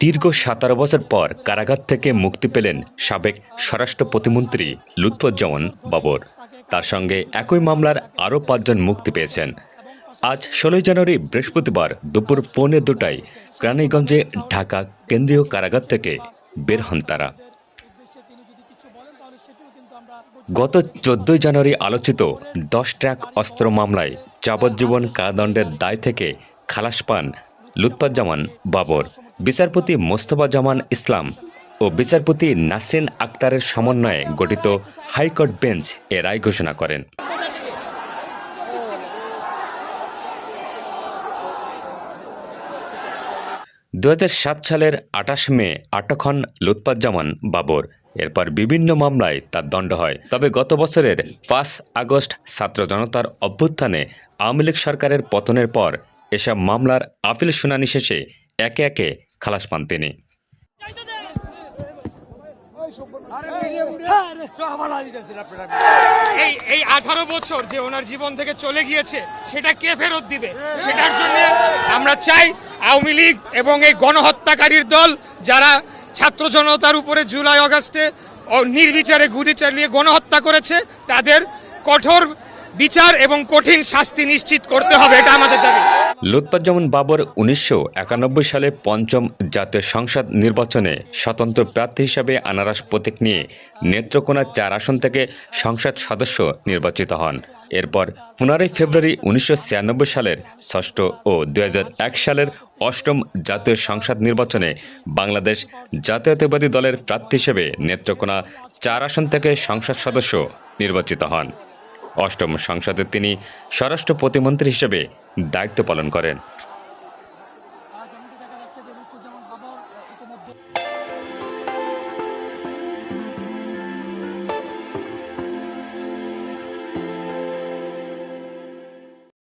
দীর্ঘ সতেরো বছর পর কারাগার থেকে মুক্তি পেলেন সাবেক স্বরাষ্ট্র প্রতিমন্ত্রী লুৎফুজ্জামান বাবর। তার সঙ্গে একই মামলার আরও পাঁচজন মুক্তি পেয়েছেন। আজ ষোলোই জানুয়ারি, বৃহস্পতিবার দুপুর পৌনে দুটায় কেরানীগঞ্জে ঢাকা কেন্দ্রীয় কারাগার থেকে বের হন তারা। গত চোদ্দই জানুয়ারি আলোচিত দশ ট্র্যাক অস্ত্র মামলায় যাবজ্জীবন কারাদণ্ডের দায় থেকে খালাস পান লুৎফাজ্জামান বাবর। বিচারপতি মোস্তফা জামান ইসলাম ও বিচারপতি নাসিন আক্তারের সমন্বয়ে গঠিত হাইকোর্ট বেঞ্চ এ রায় ঘোষণা করেন। দু হাজার সাত সালের আঠাশ মে আটক হন লুৎফাজ্জামান বাবর। এরপর বিভিন্ন মামলায় তার দণ্ড হয়। তবে গত বছরের পাঁচ আগস্ট ছাত্র জনতার অভ্যুত্থানে আওয়ামী লীগ সরকারের পতনের পর এসব মামলার আপিল শুনানি শেষে একে একে খালাস পান তিনি। এই আঠারো বছর যে ওনার জীবন থেকে চলে গিয়েছে, সেটা কে ফেরত দিবে? সেটার জন্য আমরা চাই আওয়ামী লীগ এবং এই গণহত্যাকারীর দল যারা ছাত্র জনতার উপরে জুলাই আগস্টে ও নির্বিচারে গুলি চালিয়ে গণহত্যা করেছে, তাদের কঠোর বিচার এবং কঠিন শাস্তি নিশ্চিত করতে হবে, এটা আমাদের দাবি। লুৎফাজ্জামান বাবর উনিশশো একানব্বই সালে পঞ্চম জাতীয় সংসদ নির্বাচনে স্বতন্ত্র প্রার্থী হিসাবে আনারস প্রতীক নিয়ে নেত্রকোনা চার আসন থেকে সংসদ সদস্য নির্বাচিত হন। এরপর পনেরোই ফেব্রুয়ারি উনিশশো ছিয়ানব্বই সালের ষষ্ঠ ও দু হাজার এক সালের অষ্টম জাতীয় সংসদ নির্বাচনে বাংলাদেশ জাতীয়তাবাদী দলের প্রার্থী হিসেবে নেত্রকোনা চার আসন থেকে সংসদ সদস্য নির্বাচিত হন। অষ্টম সংসদে তিনি স্বরাষ্ট্র প্রতিমন্ত্রী হিসেবে দায়িত্ব পালন করেন। আজ দেখা যাচ্ছে যে